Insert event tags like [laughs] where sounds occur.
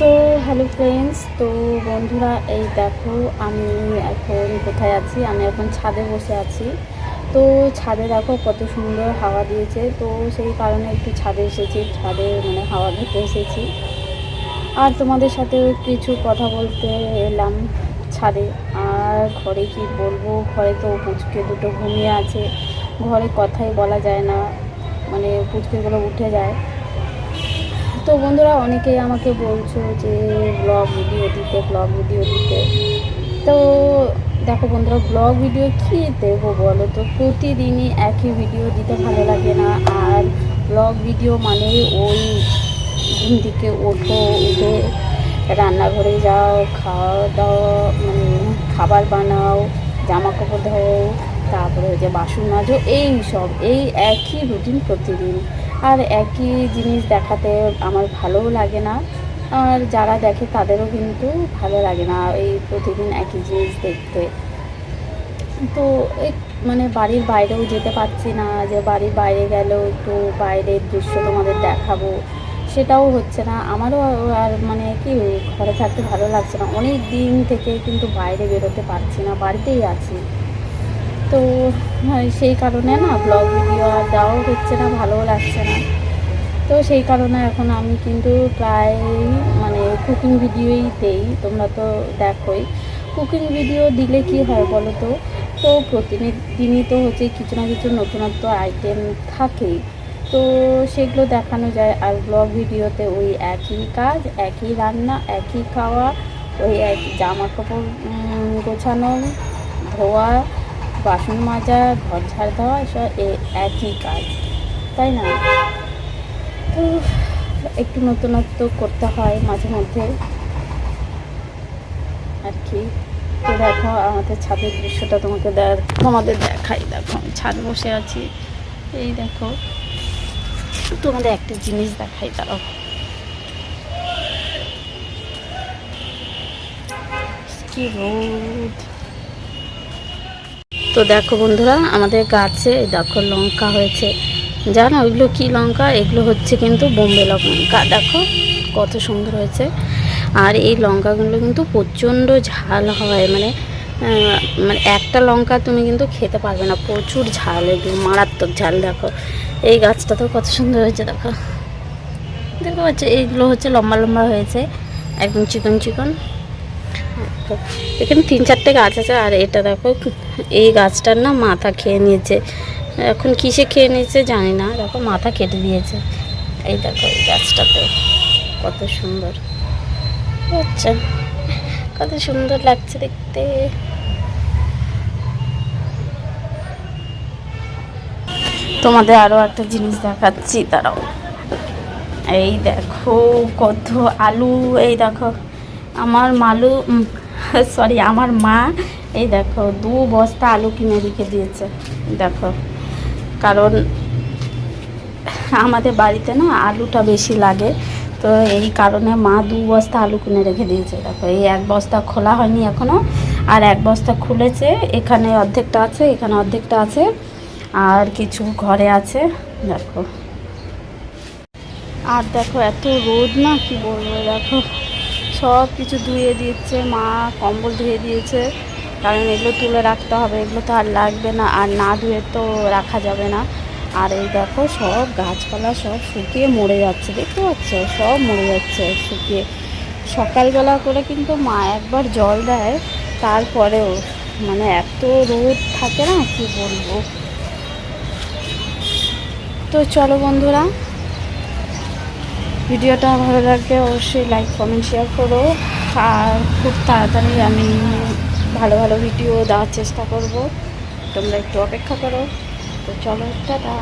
তো hello friends তো বন্ধুরা, এই দেখো আমি এখন কোথায় আছি? আমি এখন ছাদে বসে আছি। তো ছাদে দেখো কত সুন্দর হাওয়া দিয়েছে। তো সেই কারণে একটু ছাদে এসেছি, ছাদে মানে হাওয়া খেতে এসেছি। আর তোমাদের সাথে কিছু কথা বলতে এলাম ছাদে। আর ঘরে কি বলব? ঘরে তো পুচকে দুটো ঘুমিয়ে আছে। ঘরে কথাই বলা যায় না। মানে পুচকেগুলো উঠে যায়। তো বন্ধুরা অনেকেই আমাকে বলছো যে ব্লগ ভিডিও দিতে ব্লগ ভিডিও দিতে। তো দেখো বন্ধুরা ব্লগ ভিডিও কী দেবো বলো তো? প্রতিদিনই একই ভিডিও দিতে ভালো লাগে না। আর ব্লগ ভিডিও মানে ওই ঘুম থেকে ওঠো, উঠে রান্নাঘরে যাও, খাওয়া দাওয়া মানে খাবার বানাও জামা কাপড় ধোও, তারপরে হচ্ছে বাসন মাজো, এই সব, এই একই রুটিন প্রতিদিন। আর একই জিনিস দেখাতে আমার ভালোও লাগে না। আর যারা দেখে তাদেরও কিন্তু ভালো লাগে না এই প্রতিদিন একই জিনিস দেখতে। তো মানে বাড়ির বাইরেও যেতে পারছি না যে বাড়ির বাইরে গেলেও একটু বাইরের দৃশ্য তোমাদের দেখাবো। সেটাও হচ্ছে না। আমারও আর মানে কি ঘরে থাকতে ভালো লাগছে না। অনেক দিন থেকে কিন্তু বাইরে বেরোতে পারছি না, বাড়িতেই আছি। তো হ্যাঁ, সেই কারণে না ব্লগ ভিডিও আর দেওয়াও হচ্ছে না ভালোও লাগছে না। তো সেই কারণে এখন আমি কিন্তু প্রায় মানে কুকিং ভিডিওই দেই তোমরা তো দেখোই। কুকিং ভিডিও দিলে কি হয় বলো তো? তো প্রতিদিনই তো হচ্ছে কিছু না কিছু নতুনত্ব আইটেম থাকেই। তো সেগুলো দেখানো যায় আর ব্লগ ভিডিওতে ওই একই কাজ একই রান্না একই খাওয়া ওই এক জামা কাপড় গোছানো ধোয়া বাসন মাজা, ঘর ঝাড় দেওয়া সব এ- একই কাজ, তাই না? তো একটু নতুনত্ব করতে হয় মাঝে মধ্যে। আর কি? তো দেখো, আমাদের ছাদের দৃশ্যটা তোমাকে দেখ- তোমাদের দেখাই। দেখো, আমি ছাদে বসে আছি। এই দেখো, তোমাদের একটা জিনিস দেখাই, দাঁড়াও। কি রোদ তো দেখো বন্ধুরা, আমাদের গাছে দেখো লঙ্কা হয়েছে। জানো, ওইগুলো কি লঙ্কা? এগুলো হচ্ছে কিন্তু বোম্বে লঙ্কা। দেখো, কত সুন্দর হয়েছে। আর এই লঙ্কাগুলো কিন্তু প্রচণ্ড ঝাল হয়। মানে মানে একটা লঙ্কা তুমি কিন্তু খেতে পারবে না। প্রচুর ঝাল এগুলো মারাত্মক ঝাল, দেখো। এই গাছটা তো কত সুন্দর হয়েছে, দেখো। দেখো পাচ্ছ, এইগুলো হচ্ছে লম্বা লম্বা হয়েছে, একদম চিকন চিকন। এখানে তিন চারটে গাছ আছে, আর এটা দেখো এই গাছটার না মাথা খেয়ে নিয়েছে। এখন কিসে খেয়ে নিয়েছে জানি না, দেখো মাথা কেটে দিয়েছে। এই দেখো এই গাছটাতে কত সুন্দর। আচ্ছা কত সুন্দর লাগছে দেখতে। তোমাদের আরও একটা জিনিস দেখাচ্ছি তারাও এই দেখো কত আলু, এই দেখো। আমার মালু সরি [laughs] আমার মা, এই দেখো, দু বস্তা আলু কিনে রেখে দিয়েছে, দেখো। কারণ [laughs] আমাদের বাড়িতে না আলুটা বেশি লাগে, তো এই কারণে মা দু বস্তা আলু কিনে রেখে দিয়েছে, দেখো। এই এক বস্তা খোলা হয়নি এখনও আর এক বস্তা খুলেছে, এখানে অর্ধেকটা আছে, এখানে অর্ধেকটা আছে, আর কিছু ঘরে আছে, দেখো। আর দেখো, এত রোদ না, কি বলব, দেখো। সব কিছু ধুয়ে দিচ্ছে, মা কম্বল ধুয়ে দিয়েছে। কারণ এগুলো তুলে রাখতে হবে, এগুলো তো আর লাগবে না। আর না ধুয়ে তো রাখা যাবে না। আর এই দেখো সব গাছপালা সব শুকিয়ে মরে যাচ্ছে, দেখতে পাচ্ছ? সব মরে যাচ্ছে শুকিয়ে। সকালবেলা করে কিন্তু মা একবার জল দেয়, তারপরেও মানে এত রোদ থাকে না, কি বলব? তো চলো বন্ধুরা ভিডিওটা ভালো লাগলে অবশ্যই লাইক কমেন্ট শেয়ার করো। আর খুব তাড়াতাড়ি আমি ভালো ভালো ভিডিও দেওয়ার চেষ্টা করব। তোমরা একটু অপেক্ষা করো। তো চলো, টাটা।